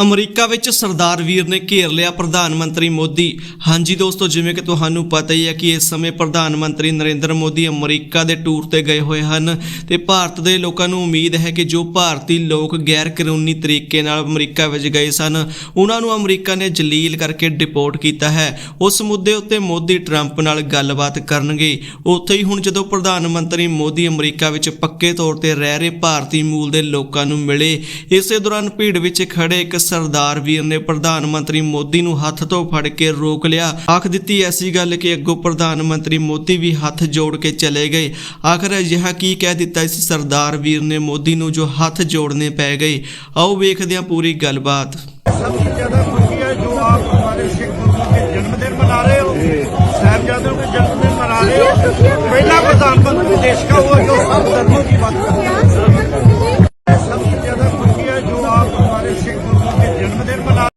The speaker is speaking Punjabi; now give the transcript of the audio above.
ਅਮਰੀਕਾ ਵਿੱਚ ਸਰਦਾਰ ਵੀਰ ਨੇ ਘੇਰ ਲਿਆ ਪ੍ਰਧਾਨ ਮੰਤਰੀ ਮੋਦੀ। ਹਾਂਜੀ ਦੋਸਤੋ, ਜਿਵੇਂ ਕਿ ਤੁਹਾਨੂੰ ਪਤਾ ਹੀ ਹੈ ਕਿ ਇਸ ਸਮੇਂ ਪ੍ਰਧਾਨ ਮੰਤਰੀ ਨਰਿੰਦਰ ਮੋਦੀ ਅਮਰੀਕਾ ਦੇ ਟੂਰ ਤੇ ਗਏ ਹੋਏ ਹਨ ਤੇ ਭਾਰਤ ਦੇ ਲੋਕਾਂ ਨੂੰ ਉਮੀਦ ਹੈ ਕਿ ਜੋ ਭਾਰਤੀ ਲੋਕ ਗੈਰ ਕਾਨੂੰਨੀ ਤਰੀਕੇ ਨਾਲ ਅਮਰੀਕਾ ਵਿੱਚ ਗਏ ਸਨ, ਉਹਨਾਂ ਨੂੰ ਅਮਰੀਕਾ ਨੇ ਜਲੀਲ ਕਰਕੇ ਡਿਪੋਰਟ ਕੀਤਾ ਹੈ। ਉਸ ਮੁੱਦੇ ਉੱਤੇ ਮੋਦੀ ਟਰੰਪ ਨਾਲ ਗੱਲਬਾਤ ਕਰਨਗੇ। ਉੱਥੇ ਹੀ ਹੁਣ ਜਦੋਂ ਪ੍ਰਧਾਨ ਮੰਤਰੀ ਮੋਦੀ ਅਮਰੀਕਾ ਵਿੱਚ ਪੱਕੇ ਤੌਰ ਤੇ ਰਹਿ ਰਹੇ ਭਾਰਤੀ ਮੂਲ ਦੇ ਲੋਕਾਂ ਨੂੰ ਮਿਲੇ, ਇਸੇ ਦੌਰਾਨ ਭੀੜ ਵਿੱਚ ਖੜੇ ਇੱਕ ਸਰਦਾਰ ਵੀਰ ਨੇ ਪ੍ਰਧਾਨ ਮੰਤਰੀ ਮੋਦੀ ਨੂੰ ਹੱਥ ਤੋਂ ਫੜ ਕੇ ਰੋਕ ਲਿਆ। ਆਖ ਦਿੱਤੀ ਐਸੀ ਗੱਲ ਕਿ ਅੱਗੋਂ ਪ੍ਰਧਾਨ ਮੰਤਰੀ ਮੋਦੀ ਵੀ ਹੱਥ ਜੋੜ ਕੇ ਚਲੇ ਗਏ। ਆਖਰ ਅਜਿਹਾ ਕੀ ਕਹਿ ਦਿੱਤਾ ਇਸ ਸਰਦਾਰ ਵੀਰ ਨੇ ਮੋਦੀ ਨੂੰ ਜੋ ਹੱਥ ਜੋੜਨੇ ਪੈ ਗਏ। ਆਓ ਵੇਖਦੇ ਹਾਂ ਪੂਰੀ ਗੱਲਬਾਤ। ਸਭ ਤੋਂ ਜ਼ਿਆਦਾ ਖੁਸ਼ੀ ਹੈ ਜੋ ਆਪ ਹਮਾਰੇ ਸਿੱਖ ਗੁਰੂ ਕੇ ਜਨਮ ਦਿਨ ਮਨਾ ਰਹੇ ਹੋ। ਸਾਹਿਬਜ਼ਾਦਿਆਂ ਕੇ ਜਨਮ ਦਿਨ ਮਨਾ ਰਹੇ ਹੋ। ਪਹਿਲਾ ਪ੍ਰਧਾਨ ਮੰਤਰੀ ਦੇਸ਼ Devam edelim.